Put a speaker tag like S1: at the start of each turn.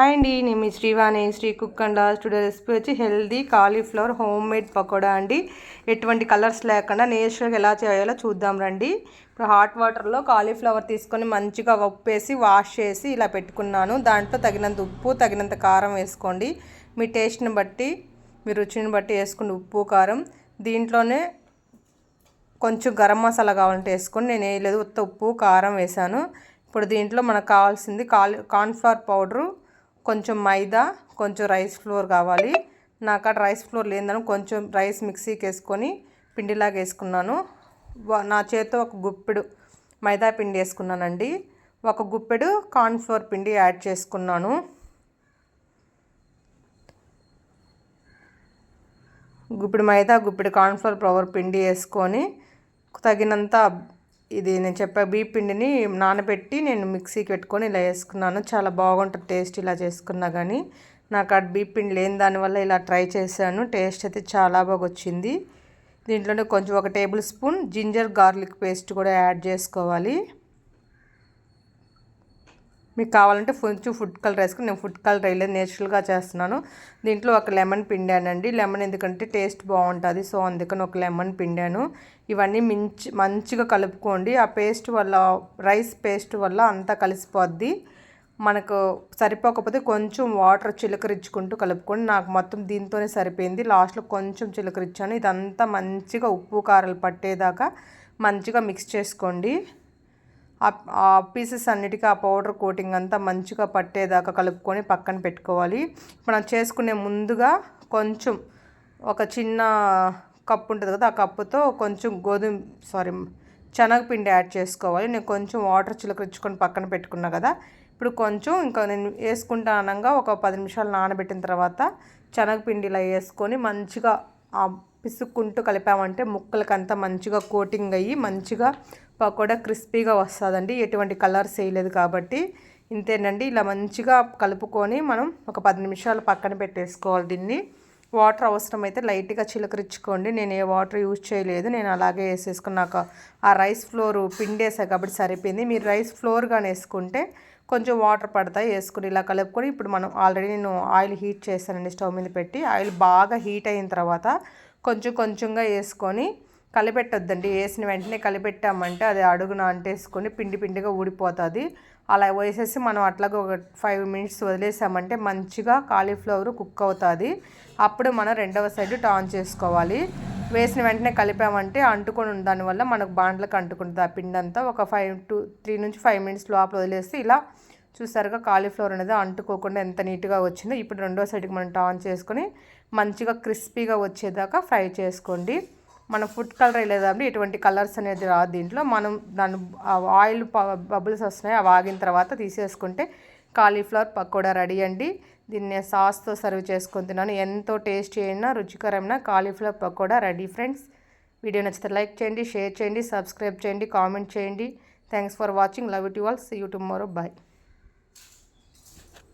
S1: Hi అండి నేను మీ Srivani Sri cook and today recipe వచ్చి healthy cauliflower home made pakoda అండి. ఎటువంటి కలర్స్ లేకుండా నేచురల్గా ఎలా చేయాలో చూద్దాం రండి. ఇప్పుడు హాట్ వాటర్లో కాలీఫ్లవర్ తీసుకొని మంచిగా ఉప్పేసి వాష్ చేసి ఇలా పెట్టుకున్నాను. దాంట్లో తగినంత ఉప్పు తగినంత కారం వేసుకోండి. మీ టేస్ట్ని బట్టి మీ రుచిని బట్టి వేసుకుని ఉప్పు కారం. దీంట్లోనే కొంచెం గరం మసాలా కావాలంటే వేసుకొని నేను వేయలేదు ఉత్త ఉప్పు కారం వేసాను ఇప్పుడు దీంట్లో మనకు కావాల్సింది కాల్ కార్న్ఫ్లవర్ పౌడరు కొంచెం మైదా కొంచెం రైస్ ఫ్లోర్ కావాలి. నాకు అక్కడ రైస్ ఫ్లోర్ లేదని కొంచెం రైస్ మిక్సీకి వేసుకొని పిండిలాగా వేసుకున్నాను. నా చేతితో ఒక గుప్పెడు మైదా పిండి వేసుకున్నానండి. ఒక గుప్పెడు కార్న్ఫ్లోర్ పిండి యాడ్ చేసుకున్నాను. గుప్పిడి మైదా గుప్పిడి కార్న్ఫ్లోర్ పవర్ పిండి వేసుకొని తగినంత ఇది నేను చెప్పా బీ పిండిని నానబెట్టి నేను మిక్సీకి పెట్టుకొని ఇలా వేసుకున్నాను. చాలా బాగుంటుంది టేస్ట్ ఇలా చేసుకున్నా కానీ నాకు ఆ బీ పిండి లేని దానివల్ల ఇలా ట్రై చేశాను. టేస్ట్ అయితే చాలా బాగా వచ్చింది. దీంట్లోనే కొంచెం ఒక tablespoon ginger garlic paste కూడా యాడ్ చేసుకోవాలి. మీకు కావాలంటే కొంచెం ఫుడ్ కలర్ వేసుకుని నేను ఫుడ్ కలర్ వేయలేదు నేచురల్గా చేస్తున్నాను. దీంట్లో ఒక లెమన్ పిండానండి. లెమన్ ఎందుకంటే టేస్ట్ బాగుంటుంది సో అందుకని ఒక లెమన్ పిండాను. ఇవన్నీ మించి మంచిగా కలుపుకోండి. ఆ పేస్ట్ వల్ల రైస్ పేస్ట్ వల్ల అంతా కలిసిపోద్ది. మనకు సరిపోకపోతే కొంచెం వాటర్ చిలకరించుకుంటూ కలుపుకోండి. నాకు మొత్తం దీంతోనే సరిపోయింది. లాస్ట్లో కొంచెం చిలకరించాను. ఇదంతా మంచిగా ఉప్పు కారాలు పట్టేదాకా మంచిగా మిక్స్ చేసుకోండి. ఆ పీసెస్ అన్నిటికీ ఆ పౌడర్ కోటింగ్ అంతా మంచిగా పట్టేదాకా కలుపుకొని పక్కన పెట్టుకోవాలి. మనం చేసుకునే ముందుగా కొంచెం ఒక చిన్న కప్పు ఉంటుంది కదా ఆ కప్పుతో కొంచెం గోధుమ సారీ శనగపిండి యాడ్ చేసుకోవాలి. నేను కొంచెం వాటర్ చిలకరించుకొని పక్కన పెట్టుకున్నా కదా ఇప్పుడు కొంచెం ఇంకా నేను వేసుకుంటా అనగా ఒక పది నిమిషాలు నానబెట్టిన తర్వాత శనగపిండి ఇలా వేసుకొని మంచిగా పిసుక్కుంటూ కలిపామంటే ముక్కలకంతా మంచిగా కోటింగ్ అయ్యి మంచిగా పకోడా క్రిస్పీగా వస్తుందండి. ఎటువంటి కలర్స్ వేయలేదు కాబట్టి. ఇంతేనండి. ఇలా మంచిగా కలుపుకొని మనం ఒక పది నిమిషాలు పక్కన పెట్టేసుకోవాలి దీన్ని. వాటర్ అవసరమైతే లైట్గా చిలకరించుకోండి. నేను ఏ వాటర్ యూజ్ చేయలేదు. నేను అలాగే వేసేసుకున్నాక ఆ రైస్ ఫ్లోర్ పిండేసా కాబట్టి సరిపోయింది. మీరు రైస్ ఫ్లోర్ కానీ వేసుకుంటే కొంచెం వాటర్ పడతాయి. వేసుకుని ఇలా కలుపుకొని ఇప్పుడు మనం ఆల్రెడీ నేను ఆయిల్ హీట్ చేశానండి స్టవ్ మీద పెట్టి. ఆయిల్ బాగా హీట్ అయిన తర్వాత కొంచెం కొంచెంగా వేసుకొని కలిపెట్టొద్దండి. వేసిన వెంటనే కలిపెట్టామంటే అది అడుగున అంటేసుకొని పిండి పిండిగా ఊడిపోతుంది. అలా వేసేసి మనం అట్లాగే ఒక ఫైవ్ మినిట్స్ వదిలేసామంటే మంచిగా కాలీఫ్లవర్ కుక్ అవుతుంది. అప్పుడు మనం రెండవ సైడ్ టాన్ చేసుకోవాలి. వేసిన వెంటనే కలిపామంటే అంటుకొని దానివల్ల మనకు బాండ్లకు అంటుకుంటుంది. ఆ పిండి అంతా ఒక ఫైవ్ టు త్రీ నుంచి ఫైవ్ మినిట్స్ లోపల వదిలేసి ఇలా చూసారుగా కాలీఫ్లవర్ అనేది అంటుకోకుండా ఎంత నీట్గా వచ్చిందో. ఇప్పుడు రెండో సైడ్కి మనం టాన్ చేసుకొని మంచిగా క్రిస్పీగా వచ్చేదాకా ఫ్రై చేసుకోండి. మనం ఫుడ్ కలర్ వేయలేదండి. ఎటువంటి కలర్స్ అనేది రాదు దీంట్లో. మనం దాని ఆయిల్ బబుల్స్ వస్తున్నాయి అవి ఆగిన తర్వాత తీసేసుకుంటే కాలీఫ్లవర్ పకోడా రెడీ అండి. దీన్ని సాస్తో సర్వ్ చేసుకొని తిన్నాను. ఎంతో టేస్టీ అయినా రుచికరమైన cauliflower pakoda ready friends. Video నచ్చితే లైక్ చేయండి షేర్ చేయండి సబ్స్క్రైబ్ చేయండి కామెంట్ చేయండి. Thanks for watching. Love it you all. See you tomorrow. Bye.